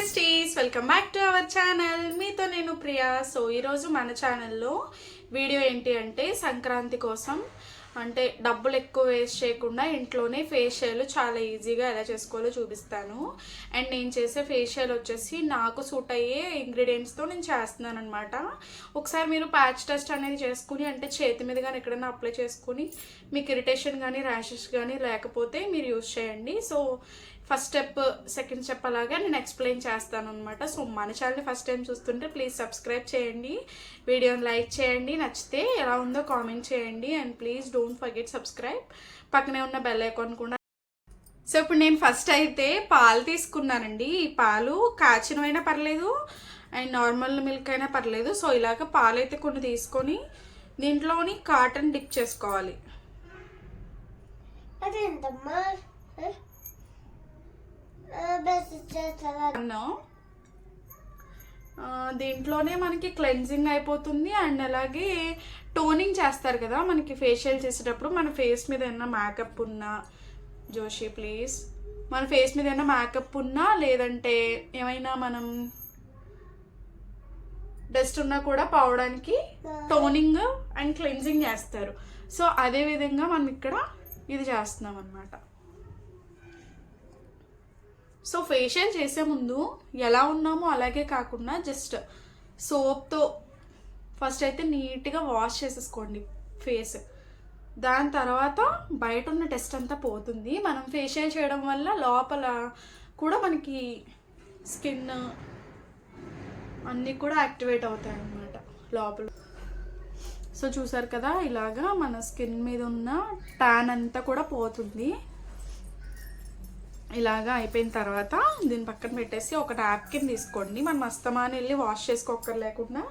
Besties welcome back to our channel మీతో నేను Priya. So ఈరోజు మన ఛానల్లో వీడియో ఏంటి అంటే సంక్రాంతి కోసం అంటే డబ్బులు ఎక్కువ వేస్ట్ చేయకుండా ఇంట్లోనే ఫేషియల్ చాలా ఈజీగా ఎలా చేసుకోవాలో చూపిస్తాను. అండ్ నేను చేసే ఫేషియల్ వచ్చేసి నాకు సూట్ అయ్యే ఇంగ్రీడియంట్స్తో నేను చేస్తున్నాను అనమాట ఒకసారి మీరు ప్యాచ్ టెస్ట్ అనేది చేసుకుని అంటే చేతి మీద కానీ ఎక్కడైనా అప్లై చేసుకుని మీకు ఇరిటేషన్ కానీ ర్యాషెస్ కానీ లేకపోతే మీరు యూజ్ చేయండి. So first step second step అలాగా నేను ఎక్స్ప్లెయిన్ చేస్తాను అనమాట సో మన ఛానల్ ఫస్ట్ టైం చూస్తుంటే ప్లీజ్ సబ్స్క్రైబ్ చేయండి. వీడియోని లైక్ చేయండి. నచ్చితే ఎలా ఉందో కామెంట్ చేయండి. And please don't forget subscribe. పక్కనే ఉన్న బెల్ ఐకాన్ కూడా. సో ఇప్పుడు నేను ఫస్ట్ అయితే పాలు తీసుకున్నానండి. ఈ పాలు కాచినవైనా పర్లేదు అండ్ నార్మల్ మిల్క్ అయినా పర్లేదు. సో ఇలాగ పాలు అయితే కొన్ని తీసుకొని దీంట్లోని కాటన్ డిప్ చేసుకోవాలి. అదేంటమ్మా బెస్ట్ చేస్తారా అన్నం ఆ, దీంట్లోనే మనకి క్లెన్జింగ్ అయిపోతుంది అండ్ అలాగే టోనింగ్ చేస్తారు కదా మనకి ఫేషియల్ చేసేటప్పుడు మన ఫేస్ మీద ఏమన్నా మేకప్ ఉన్నా. జోషి ప్లీజ్ మన ఫేస్ మీద ఏమైనా మేకప్ ఉన్నా లేదంటే ఏమైనా మనం డస్ట్ ఉన్నా కూడా పోవడానికి టోనింగ్ అండ్ క్లెన్జింగ్ చేస్తారు. సో అదే విధంగా మనం ఇక్కడ ఇది చేస్తున్నాం అనమాట సో ఫేషియల్ చేసే ముందు ఎలా ఉన్నామో అలాగే కాకుండా జస్ట్ సోప్తో ఫస్ట్ అయితే నీట్గా వాష్ చేసేసుకోండి ఫేస్. దాని తర్వాత బయట ఉన్న టెస్ట్ అంతా పోతుంది. మనం ఫేషియల్ చేయడం వల్ల లోపల కూడా మనకి స్కిన్ అన్నీ కూడా యాక్టివేట్ అవుతాయి అన్నమాట లోపల. సో చూసారు కదా ఇలాగా మన స్కిన్ మీద ఉన్న ట్యాన్ అంతా కూడా పోతుంది. ఇలాగా అయిపోయిన తర్వాత దీని పక్కన పెట్టేసి ఒక కింద తీసుకోండి. మనం అస్తమాని వెళ్ళి వాష్ చేసుకోకర్ లేకుండా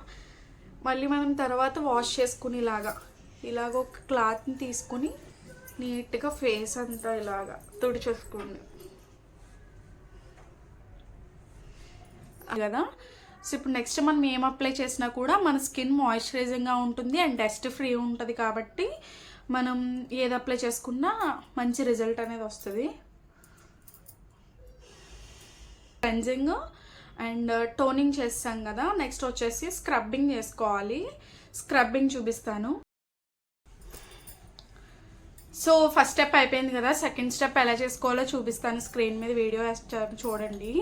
మళ్ళీ మనం తర్వాత వాష్ చేసుకుని ఇలాగా ఇలాగ ఒక క్లాత్ని తీసుకుని నీట్గా ఫేస్ అంతా ఇలాగా తుడిచేసుకోండి. కదా? సో ఇప్పుడు నెక్స్ట్ మనం ఏం అప్లై చేసినా కూడా మన స్కిన్ మాయిశ్చరైజింగ్గా ఉంటుంది అండ్ డస్ట్ ఫ్రీ ఉంటుంది కాబట్టి మనం ఏది అప్లై చేసుకున్నా మంచి రిజల్ట్ అనేది వస్తుంది. క్లెన్జింగ్ అండ్ uh, టోనింగ్ చేస్తాం కదా. నెక్స్ట్ వచ్చేసి స్క్రబ్బింగ్ చేసుకోవాలి. స్క్రబ్బింగ్ చూపిస్తాను. సో ఫస్ట్ స్టెప్ అయిపోయింది కదా. సెకండ్ స్టెప్ ఎలా చేసుకోవాలో చూపిస్తాను స్క్రీన్ మీద వీడియో చూడండి.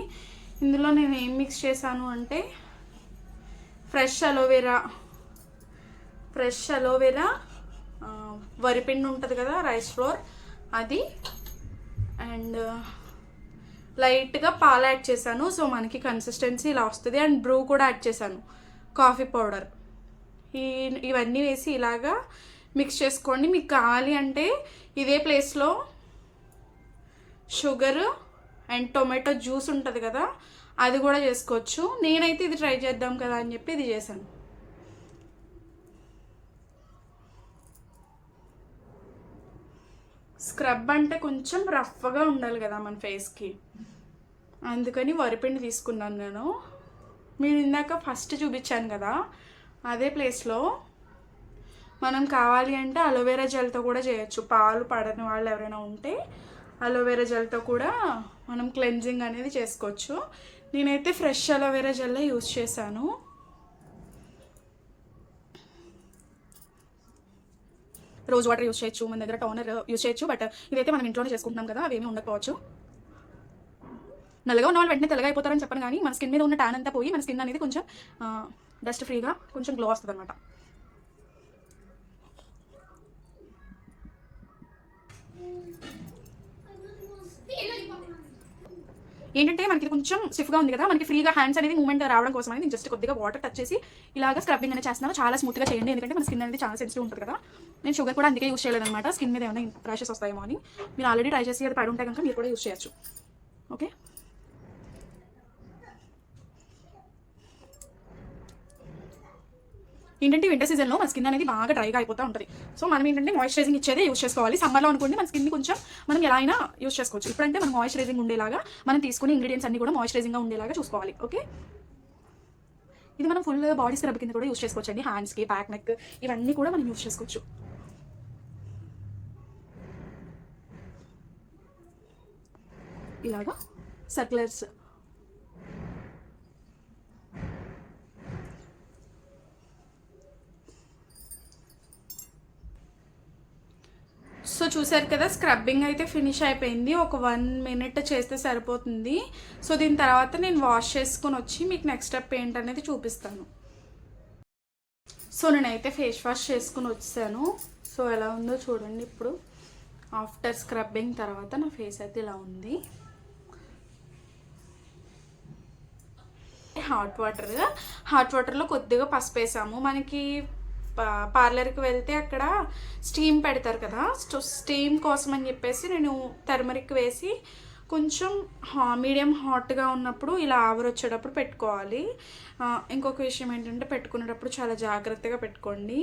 ఇందులో నేను ఏం మిక్స్ చేశాను అంటే fresh aloe vera fresh aloe vera uh, వరిపిండి ఉంటుంది కదా రైస్ ఫ్లోర్ అది అండ్ లైట్గా పాలు యాడ్ చేశాను. సో మనకి కన్సిస్టెన్సీ ఇలా వస్తుంది. అండ్ బ్రూ కూడా యాడ్ చేశాను. Coffee powder. ఈ ఇవన్నీ వేసి ఇలాగా మిక్స్ చేసుకోండి. మీకు కావాలి అంటే ఇదే ప్లేస్లో షుగర్ అండ్ టొమాటో జ్యూస్ ఉంటుంది కదా అది కూడా చేసుకోవచ్చు. నేనైతే ఇది ట్రై చేద్దాం కదా అని చెప్పి ఇది చేశాను. స్క్రబ్ అంటే కొంచెం రఫ్గా ఉండాలి కదా మన ఫేస్కి. అందుకని వరిపిండి తీసుకున్నాను నేను. మీరు ఇందాక ఫస్ట్ చూపించాను కదా అదే ప్లేస్లో మనం కావాలి అంటే అలోవెరా జెల్తో కూడా చేయొచ్చు. పాలు పడని వాళ్ళు ఎవరైనా ఉంటే అలోవెరా జెల్తో కూడా మనం క్లెన్జింగ్ అనేది చేసుకోవచ్చు. నేనైతే ఫ్రెష్ అలోవెరా జెల్లే యూజ్ చేశాను. రోజ్ వాటర్ యూస్ చేయొచ్చు మన దగ్గర టోనర్ యూస్ చేయొచ్చు బట్ ఇదైతే మనం ఇంట్లోనే చేసుకుంటున్నాం కదా అవేమీ ఉండకపోవచ్చు. నల్లగా ఉన్న వాళ్ళు వెంటనే తెల్లగా అయిపోతారని చెప్పను కానీ మన స్కిన్ మీద ఉన్న ట్యాన్ అంతా పోయి మన స్కిన్ అనేది కొంచెం డస్ట్ ఫ్రీగా కొంచెం గ్లో వస్తుంది అనమాట ఏంటంటే మనకి కొంచెం స్టిఫ్గా ఉంది కదా మనకి ఫ్రీగా హ్యాండ్స్ అనేది మూమెంట్ రావడం కోసం అనేది జస్ట్ కొద్దిగా వాటర్ టచ్ చేసి ఇలాగ స్క్రబ్బింగ్ అనేది చేస్తున్నాను. చాలా స్మూత్గా చేయండి ఎందుకంటే మన స్కిన్ అనేది చాలా సెన్సిటివ్ ఉంటుంది కదా. నేను షుగర్ కూడా అందుకే యూస్ చేయలేదన్నమాట. స్కిన్ మీద ఏమైనా ర్యాషెస్ వస్తాయేమో అని. మీరు ఆల్రెడీ ట్రై చేసి అది పడి ఉంటే కనుక మీరు కూడా యూస్ చేయొచ్చు. ఓకే ఏంటంటే వింటర్ సీజన్లో మన స్కిన్ అనేది బాగా డ్రైగా అయిపోతూ ఉంటుంది. సో మనం ఏంటంటే మాయిశ్చరైజింగ్ ఇచ్చేదే యూస్ చేసుకోవాలి. సమ్మర్లో అనుకోండి మన స్కిన్ కొంచెం మనం ఎలా అయినా యూస్ చేసుకోవచ్చు. ఇప్పుడంటే మనం మాయిశ్చరైజింగ్ ఉండేలాగా మనం తీసుకునే ఇంగ్రీడియంట్స్ అన్ని కూడా మాయిశ్చరైజింగ్గా ఉండేలాగా చూసుకోవాలి. ఓకే ఇది మనం ఫుల్ బాడీ స్క్రబ్ కింద కూడా యూస్ చేసుకోవచ్చు అండి హ్యాండ్స్కి బ్యాక్ నెక్ ఇవన్నీ కూడా మనం యూస్ చేసుకోవచ్చు. ఇలాగా సర్క్యులర్స్ సో చూసారు కదా స్క్రబ్బింగ్ అయితే ఫినిష్ అయిపోయింది. ఒక వన్ మినిట్ చేస్తే సరిపోతుంది. సో దీని తర్వాత నేను వాష్ చేసుకొని వచ్చి మీకు నెక్స్ట్ స్టెప్ ఏంటనేది చూపిస్తాను. సో నేనైతే ఫేస్ వాష్ చేసుకుని వచ్చాను. సో ఎలా ఉందో చూడండి ఇప్పుడు. ఆఫ్టర్ స్క్రబ్బింగ్ తర్వాత నా ఫేస్ అయితే ఇలా ఉంది. హాట్ వాటర్ హాట్ వాటర్లో కొద్దిగా పసుపు వేసాము మనకి పార్లర్కి వెళ్తే అక్కడ స్టీమ్ పెడతారు కదా స్టో- స్టీమ్ కోసం అని చెప్పేసి నేను టర్మరిక్ వేసి కొంచెం హా మీడియం హాట్గా ఉన్నప్పుడు ఇలా ఆవిరి వచ్చేటప్పుడు పెట్టుకోవాలి ఇంకొక విషయం ఏంటంటే పెట్టుకునేటప్పుడు చాలా జాగ్రత్తగా పెట్టుకోండి.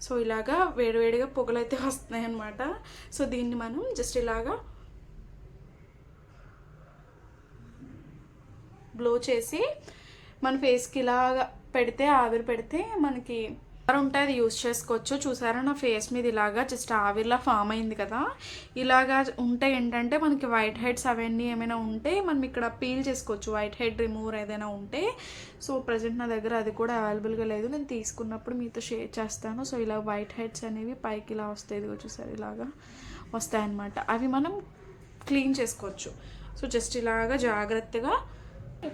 సో ఇలాగా వేడివేడిగా పొగలు అయితే వస్తున్నాయి అనమాట సో దీన్ని మనం జస్ట్ ఇలాగా బ్లో చేసి మన ఫేస్కి ఇలాగా పెడితే ఆవిరి పెడితే మనకి ఉంటే అది యూస్ చేసుకోవచ్చు. చూసారా నా ఫేస్ మీద ఇలాగా జస్ట్ ఆవిర్లా ఫామ్ అయింది కదా. ఇలాగా ఉంటే ఏంటంటే మనకి వైట్ హెడ్స్ అవన్నీ ఏమైనా ఉంటే మనం ఇక్కడ పీల్ చేసుకోవచ్చు. వైట్ హెడ్ రిమూవర్ ఏదైనా ఉంటే. సో ప్రజెంట్ నా దగ్గర అది కూడా అవైలబుల్గా లేదు. నేను తీసుకున్నప్పుడు మీతో షేర్ చేస్తాను. సో ఇలా వైట్ హెడ్స్ అనేవి పైకి ఇలా వస్తాయి. ఇదిగో చూసారు ఇలాగా వస్తాయన్నమాట. అవి మనం క్లీన్ చేసుకోవచ్చు. సో జస్ట్ ఇలాగా జాగ్రత్తగా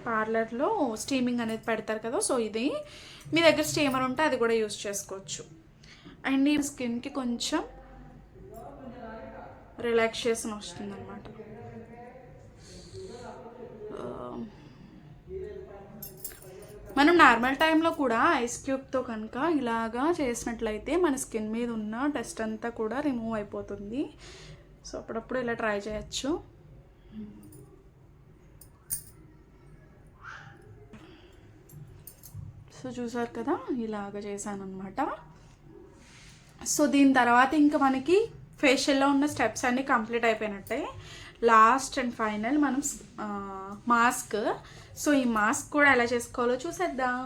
పార్లర్లో స్టీమింగ్ అనేది పెడతారు కదా సో ఇది మీ దగ్గర స్టీమర్ ఉంటే అది కూడా యూస్ చేసుకోవచ్చు. అండ్ ఈ స్కిన్కి కొంచెం రిలాక్సేషన్ వస్తుంది అనమాట మనం నార్మల్ టైంలో కూడా ఐస్ క్యూబ్తో కనుక ఇలాగా చేసినట్లయితే మన స్కిన్ మీద ఉన్న డస్ట్ అంతా కూడా రిమూవ్ అయిపోతుంది. సో అప్పుడప్పుడు ఇలా ట్రై చేయొచ్చు. సో చూసారు కదా ఇలాగ చేశాను అనమాట సో దీని తర్వాత ఇంకా మనకి ఫేషియల్లో ఉన్న స్టెప్స్ అన్నీ కంప్లీట్ అయిపోయినట్టే. లాస్ట్ అండ్ ఫైనల్ మనం మాస్క్ సో ఈ మాస్క్ కూడా ఎలా చేసుకోవాలో చూసేద్దాం.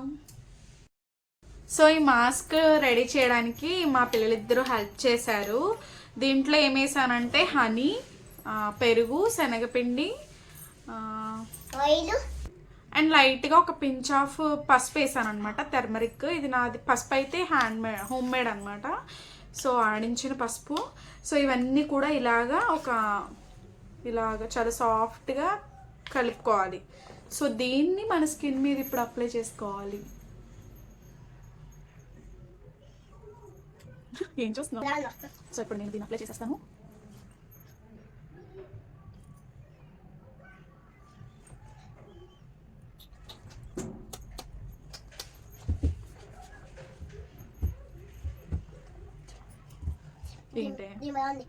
సో ఈ మాస్క్ రెడీ చేయడానికి మా పిల్లలిద్దరూ హెల్ప్ చేశారు. దీంట్లో ఏమేసానంటే హనీ పెరుగు శనగపిండి ఆయిల్ అండ్ లైట్గా ఒక పించ్ ఆఫ్ పసుపు వేసాను అనమాట టర్మరిక్ ఇది నాది పసుపు అయితే హ్యాండ్ మేడ్ హోమ్ మేడ్ అనమాట సో ఆడించిన పసుపు. సో ఇవన్నీ కూడా ఇలాగా ఒక ఇలాగ చాలా సాఫ్ట్గా కలుపుకోవాలి. సో దీన్ని మన స్కిన్ మీద ఇప్పుడు అప్లై చేసుకోవాలి. ఏం చూస్తున్నావు? దాని సో ఇప్పుడు నేను దీన్ని అప్లై చేసేస్తాను ఏంటి ఇది బాగుంది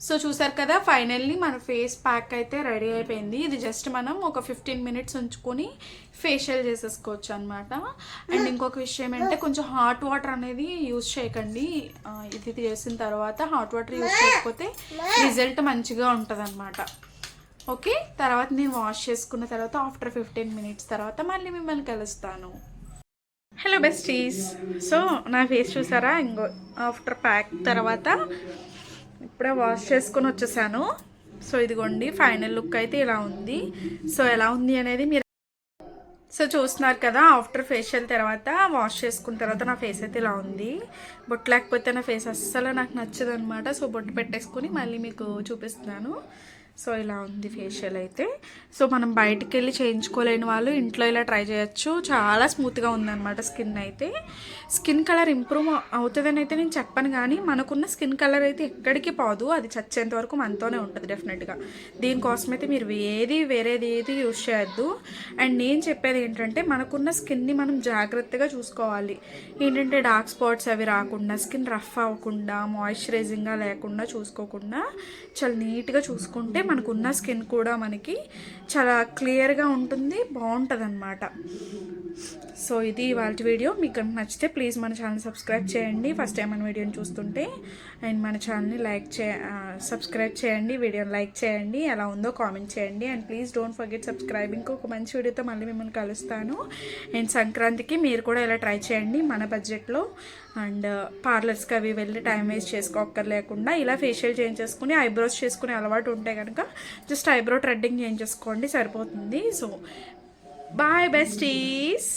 సో చూసారు కదా ఫైనల్లీ మన ఫేస్ ప్యాక్ అయితే రెడీ అయిపోయింది. ఇది జస్ట్ మనం ఒక ఫిఫ్టీన్ మినిట్స్ ఉంచుకొని ఫేషియల్ చేసేసుకోవచ్చు అనమాట అండ్ ఇంకొక విషయం ఏంటంటే కొంచెం హాట్ వాటర్ అనేది యూజ్ చేయకండి. ఇది చేసిన తర్వాత హాట్ వాటర్ యూజ్ చేయకపోతే రిజల్ట్ మంచిగా ఉంటుంది ఓకే? తర్వాత నేను వాష్ చేసుకున్న తర్వాత ఆఫ్టర్ ఫిఫ్టీన్ మినిట్స్ తర్వాత మళ్ళీ మిమ్మల్ని కలుస్తాను. హలో బెస్టీస్ సో నా ఫేస్ చూసారా? ఇంకో ఆఫ్టర్ ప్యాక్ తర్వాత ఇప్పుడే వాష్ చేసుకొని వచ్చేసాను. సో ఇదిగోండి ఫైనల్ లుక్ అయితే ఇలా ఉంది. సో ఎలా ఉంది అనేది మీరు సో చూస్తున్నారు కదా ఆఫ్టర్ ఫేషియల్ తర్వాత వాష్ చేసుకున్న తర్వాత నా ఫేస్ అయితే ఇలా ఉంది. బొట్టు లేకపోతే నా ఫేస్ అస్సలు నాకు నచ్చదనమాట సో బొట్టు పెట్టేసుకుని మళ్ళీ మీకు చూపిస్తున్నాను. సో ఇలా ఉంది ఫేషియల్ అయితే. సో మనం బయటికి వెళ్ళి చేయించుకోలేని వాళ్ళు ఇంట్లో ఇలా ట్రై చేయొచ్చు. చాలా స్మూత్గా ఉందన్నమాట స్కిన్ అయితే. స్కిన్ కలర్ ఇంప్రూవ్ అవుతుందని అయితే నేను చెప్పను కానీ మనకున్న స్కిన్ కలర్ అయితే ఎక్కడికి పోదు. అది చచ్చేంత వరకు మనతోనే ఉంటుంది డెఫినెట్గా దీనికోసం అయితే మీరు ఏది వేరేది ఏది యూజ్ చేయొద్దు. అండ్ నేను చెప్పేది ఏంటంటే మనకున్న స్కిన్ని మనం జాగ్రత్తగా చూసుకోవాలి. ఏంటంటే డార్క్ స్పాట్స్ అవి రాకుండా స్కిన్ రఫ్ అవ్వకుండా మాయిశ్చరైజింగ్గా లేకుండా చూసుకోకుండా చాలా నీట్గా చూసుకుంటే మనకు ఉన్న స్కిన్ కూడా మనకి చాలా క్లియర్గా ఉంటుంది బాగుంటుంది అనమాట సో ఇది ఇవాళ వీడియో. మీకు నచ్చితే ప్లీజ్ మన ఛానల్ సబ్స్క్రైబ్ చేయండి. ఫస్ట్ టైం మన వీడియోని చూస్తుంటే అండ్ మన ఛానల్ని లైక్ చే సబ్స్క్రైబ్ చేయండి వీడియోని లైక్ చేయండి ఎలా ఉందో కామెంట్ చేయండి. And please don't forget subscribing. ఒక మంచి వీడియోతో మళ్ళీ మిమ్మల్ని కలుస్తాను. అండ్ సంక్రాంతికి మీరు కూడా ఇలా ట్రై చేయండి మన బడ్జెట్లో. అండ్ పార్లర్స్కి అవి వెళ్ళి టైం వేస్ట్ చేసుకోక్కర్లేకుండా ఇలా ఫేషియల్ చేంజ్ ఐబ్రోస్ చేసుకునే అలవాటు ఉంటే కనుక జస్ట్ ఐబ్రో ట్రెడ్డింగ్ చేంజ్ చేసుకోండి సరిపోతుంది. So boy besties